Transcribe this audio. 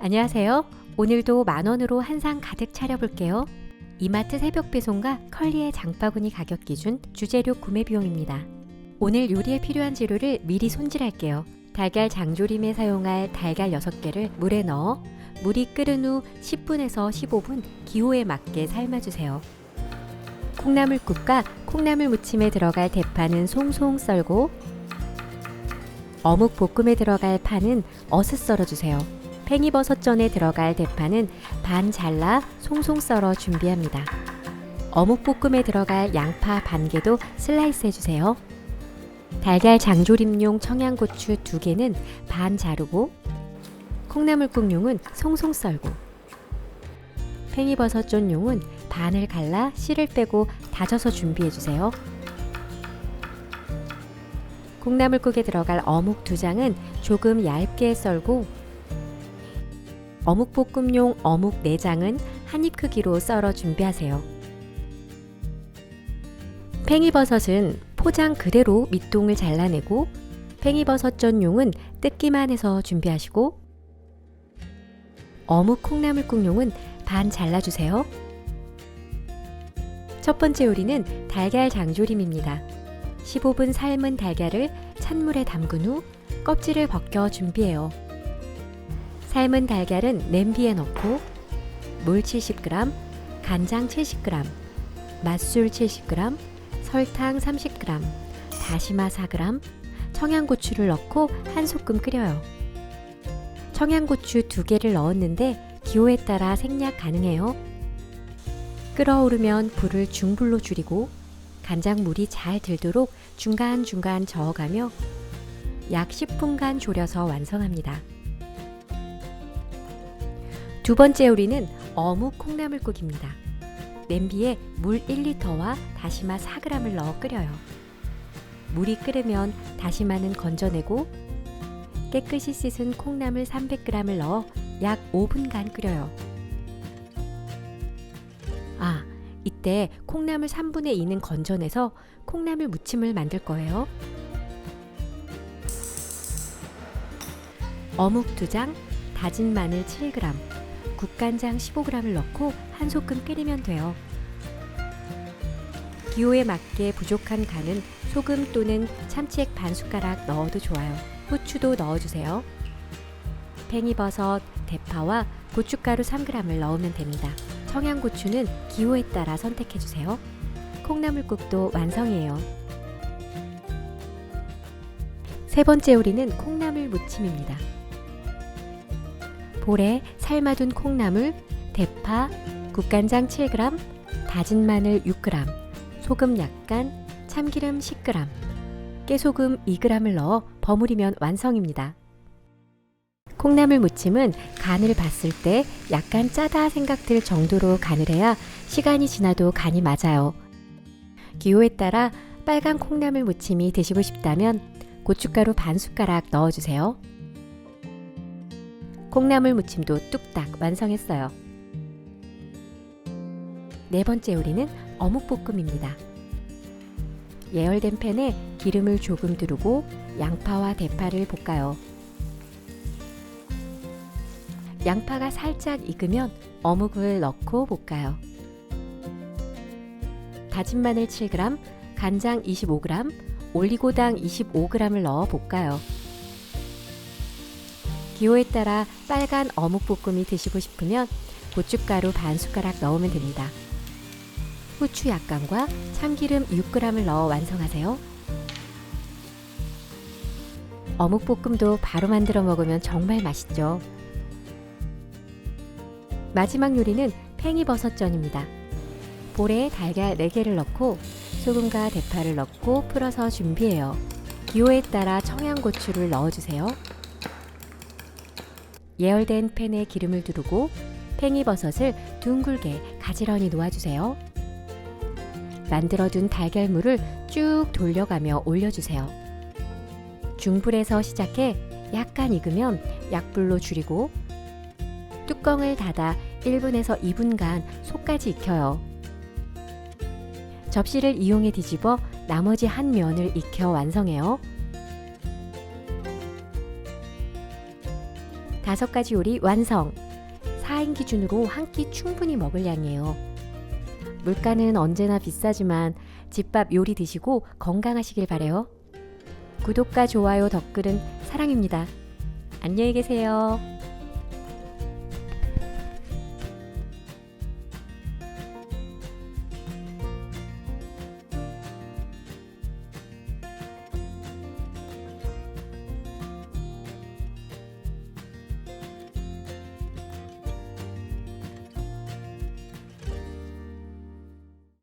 안녕하세요. 오늘도 만원으로 한 상 가득 차려볼게요. 이마트 새벽 배송과 컬리의 장바구니 가격 기준 주재료 구매 비용입니다. 오늘 요리에 필요한 재료를 미리 손질할게요. 달걀 장조림에 사용할 달걀 6개를 물에 넣어 물이 끓은 후 10분에서 15분 기호에 맞게 삶아주세요. 콩나물국과 콩나물 무침에 들어갈 대파는 송송 썰고 어묵 볶음에 들어갈 파는 어슷 썰어주세요. 팽이버섯전에 들어갈 대파는 반 잘라 송송 썰어 준비합니다. 어묵 볶음에 들어갈 양파 반 개도 슬라이스 해주세요. 달걀 장조림용 청양고추 두 개는 반 자르고 콩나물국용은 송송 썰고 팽이버섯전용은 반을 갈라 씨를 빼고 다져서 준비해 주세요. 콩나물국에 들어갈 어묵 두 장은 조금 얇게 썰고 어묵볶음용 어묵 4장은 한입 크기로 썰어 준비하세요. 팽이버섯은 포장 그대로 밑동을 잘라내고 팽이버섯 전용은 뜯기만 해서 준비하시고 어묵 콩나물국용은 반 잘라주세요. 첫 번째 요리는 달걀 장조림입니다. 15분 삶은 달걀을 찬물에 담근 후 껍질을 벗겨 준비해요. 삶은 달걀은 냄비에 넣고 물 70g, 간장 70g, 맛술 70g, 설탕 30g, 다시마 4g, 청양고추를 넣고 한 소끔 끓여요. 청양고추 두 개를 넣었는데 기호에 따라 생략 가능해요. 끓어오르면 불을 중불로 줄이고 간장물이 잘 들도록 중간중간 저어가며 약 10분간 졸여서 완성합니다. 두 번째 요리는 어묵 콩나물국입니다. 냄비에 물 1리터와 다시마 4g을 넣어 끓여요. 물이 끓으면 다시마는 건져내고 깨끗이 씻은 콩나물 300g을 넣어 약 5분간 끓여요. 아, 이때 콩나물 3분의 2는 건져내서 콩나물 무침을 만들 거예요. 어묵 2장, 다진 마늘 7g, 국간장 15g을 넣고 한 소끔 끓이면 돼요. 기호에 맞게 부족한 간은 소금 또는 참치액 반 숟가락 넣어도 좋아요. 후추도 넣어주세요. 팽이버섯, 대파와 고춧가루 3g을 넣으면 됩니다. 청양고추는 기호에 따라 선택해주세요. 콩나물국도 완성이에요. 세 번째 요리는 콩나물 무침입니다. 볼에 삶아둔 콩나물, 대파, 국간장 7g, 다진 마늘 6g, 소금 약간, 참기름 10g, 깨소금 2g을 넣어 버무리면 완성입니다. 콩나물 무침은 간을 봤을 때 약간 짜다 생각들 정도로 간을 해야 시간이 지나도 간이 맞아요. 기호에 따라 빨간 콩나물 무침이 드시고 싶다면 고춧가루 반 숟가락 넣어주세요. 콩나물 무침도 뚝딱 완성했어요. 네 번째 요리는 어묵볶음입니다. 예열된 팬에 기름을 조금 두르고 양파와 대파를 볶아요. 양파가 살짝 익으면 어묵을 넣고 볶아요. 다진 마늘 7g, 간장 25g, 올리고당 25g을 넣어 볶아요. 기호에 따라 빨간 어묵 볶음이 드시고 싶으면 고춧가루 반 숟가락 넣으면 됩니다. 후추 약간과 참기름 6g을 넣어 완성하세요. 어묵볶음도 바로 만들어 먹으면 정말 맛있죠. 마지막 요리는 팽이버섯전입니다. 볼에 달걀 4개를 넣고 소금과 대파를 넣고 풀어서 준비해요. 기호에 따라 청양고추를 넣어주세요. 예열된 팬에 기름을 두르고 팽이버섯을 둥글게 가지런히 놓아주세요. 만들어둔 달걀물을 쭉 돌려가며 올려주세요. 중불에서 시작해 약간 익으면 약불로 줄이고 뚜껑을 닫아 1분에서 2분간 속까지 익혀요. 접시를 이용해 뒤집어 나머지 한 면을 익혀 완성해요. 다섯 가지 요리 완성. 4인 기준으로 한 끼 충분히 먹을 양이에요. 물가는 언제나 비싸지만 집밥 요리 드시고 건강하시길 바래요. 구독과 좋아요, 댓글은 사랑입니다. 안녕히 계세요.